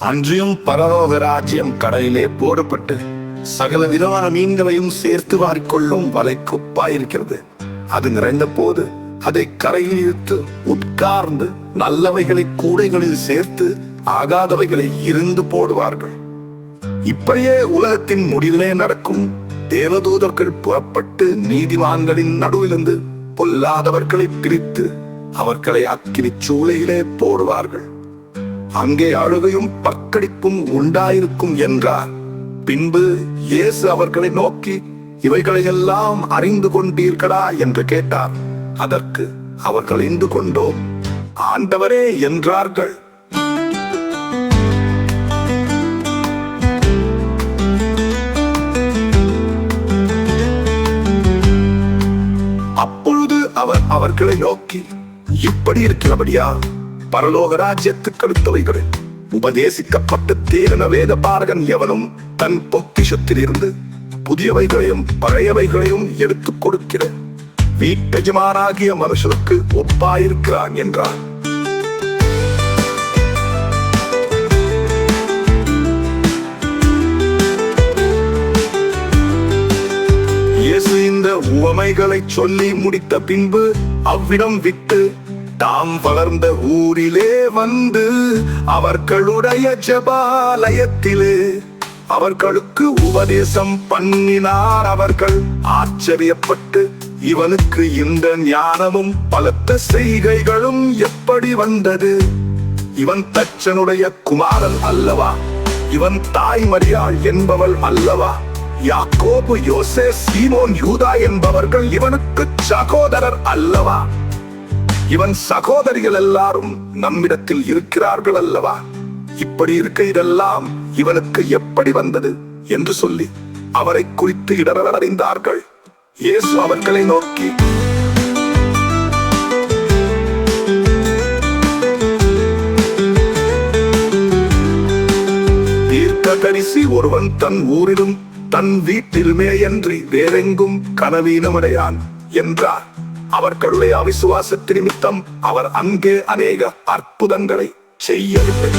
அன்றியும் பரலோக ராஜ்யம் கடலிலே போடப்பட்டு சகல விதமான மீன்களையும் சேர்த்து வாரிக்கொள்ளும் வலை கொப்பாயிருக்கிறது. அது நிறைந்த போது அதை கரையில் இழுத்து உட்கார்ந்து நல்லவைகளை கூடைகளில் சேர்த்து ஆகாதவைகளை இருந்து போடுவார்கள். இப்படியே உலகத்தின் முடிவிலே நடக்கும் தேவதூதர்கள் புறப்பட்டு நீதிமான்களின் நடுவிலிருந்து பொல்லாதவர்களை பிரித்து அவர்களை அக்கினி சூளையிலே போடுவார்கள். அங்கே அழுகையும் பக்கடிப்பும் உண்டாயிருக்கும் என்றார். பின்பு இயேசு அவர்களை நோக்கி இவைகளையெல்லாம் அறிந்து கொண்டீர்களா? என்று கேட்டார். அதற்கு அவர்கள் இந்து கொண்டோம். ஆண்டவரே என்றார்கள். அப்பொழுது அவர் அவர்களை நோக்கி இப்படி இருக்கிறபடியா? பரலோக ராஜ்யத்துக்கு அடுத்தவைகள் உபதேசிக்கப்பட்டு தேறின வேத பாரகன் எவனும் தன் பொக்கிஷத்தில் இருந்து புதியவைகளையும் பழையவைகளையும் எடுத்துக் கொடுக்கிற வீட்டெஜமானாகிய மனுஷனுக்கு ஒப்பாயிருக்கிறான் என்றார் இயேசு இந்த உவமைகளை சொல்லி முடித்த பின்பு அவ்விடம் விட்டு தாம் வளர்ந்த ஊரிலே வந்து அவர்களுடைய ஜபாலயத்திலே அவர்களுக்கு உபதேசம் பண்ணினார் அவர்கள். ஆச்சரியப்பட்டு இவனுக்கு இந்த ஞானமும் பலத்த செய்கைகளும் எப்படி வந்தது? இவன் தச்சனுடைய குமாரன் அல்லவா? இவன் தாய் மரியாள் என்பவள் அல்லவா? யாக்கோபு யோசே சீமோன் யூதா என்பவர்கள் இவனுக்கு சகோதரர் அல்லவா? இவன் சகோதரிகள் எல்லாரும் நம்மிடத்தில் இருக்கிறார்கள் அல்லவா? இப்படி இருக்க இதெல்லாம் இவனுக்கு எப்படி வந்தது என்று சொல்லி அவரை குறித்து இடரல் அறிந்தார்கள் இயேசு அவர்களை நோக்கி தீர்க்கதரிசி ஒருவன் தன் ஊரிலும் தன் வீட்டிலுமே என்று வேறெங்கும் கனவீனமடையான் என்றார். அவர்களுடைய அவிசுவாசத்து நிமித்தம் அவர் அங்கே அநேக அற்புதங்களை செய்யவில்லை.